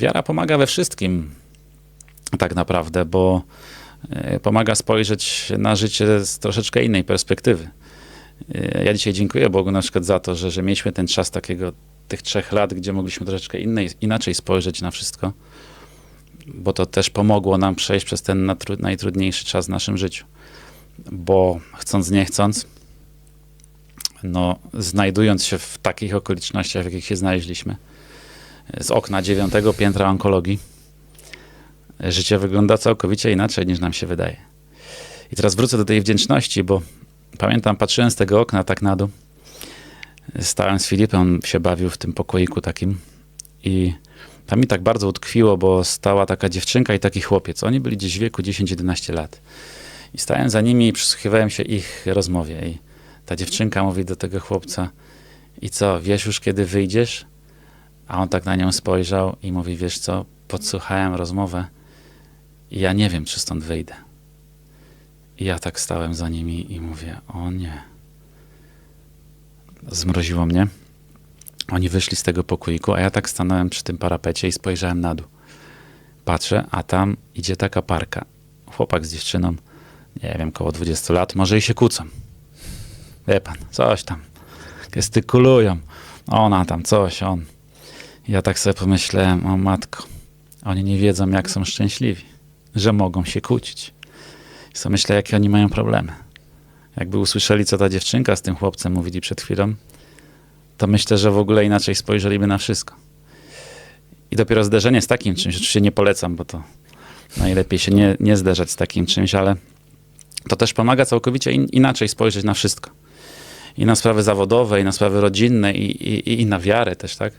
Wiara pomaga we wszystkim, tak naprawdę, bo e, pomaga spojrzeć na życie z troszeczkę innej perspektywy. E, Ja dzisiaj dziękuję Bogu na przykład za to, że, że mieliśmy ten czas takiego, tych trzech lat, gdzie mogliśmy troszeczkę innej, inaczej spojrzeć na wszystko, bo to też pomogło nam przejść przez ten najtrudniejszy czas w naszym życiu. Bo chcąc, nie chcąc, no, znajdując się w takich okolicznościach, w jakich się znaleźliśmy, z okna dziewiątego piętra onkologii, życie wygląda całkowicie inaczej niż nam się wydaje. I teraz wrócę do tej wdzięczności, bo pamiętam, patrzyłem z tego okna tak na dół, stałem z Filipem, on się bawił w tym pokoiku takim i tam mi tak bardzo utkwiło, bo stała taka dziewczynka i taki chłopiec. Oni byli gdzieś w wieku 10-11 lat. I stałem za nimi i przysłuchiwałem się ich rozmowie. I ta dziewczynka mówi do tego chłopca, i co, wiesz już kiedy wyjdziesz? A on tak na nią spojrzał i mówi, wiesz co, podsłuchałem rozmowę i ja nie wiem, czy stąd wyjdę. I ja tak stałem za nimi i mówię, o nie. Zmroziło mnie. Oni wyszli z tego pokoiku, a ja tak stanąłem przy tym parapecie i spojrzałem na dół. Patrzę, a tam idzie taka parka. Chłopak z dziewczyną, nie wiem, koło 20 lat, może i się kłócą. Wie pan, coś tam. Gestykulują. Ona tam, coś, on. Ja tak sobie pomyślałem, o matko, oni nie wiedzą, jak są szczęśliwi, że mogą się kłócić. I sobie myślę, jakie oni mają problemy. Jakby usłyszeli, co ta dziewczynka z tym chłopcem mówili przed chwilą, to myślę, że w ogóle inaczej spojrzeliby na wszystko. I dopiero zderzenie z takim czymś, oczywiście nie polecam, bo to najlepiej się nie, nie zderzać z takim czymś, ale to też pomaga całkowicie in, inaczej spojrzeć na wszystko. I na sprawy zawodowe, i na sprawy rodzinne, i, i, i na wiarę też, tak?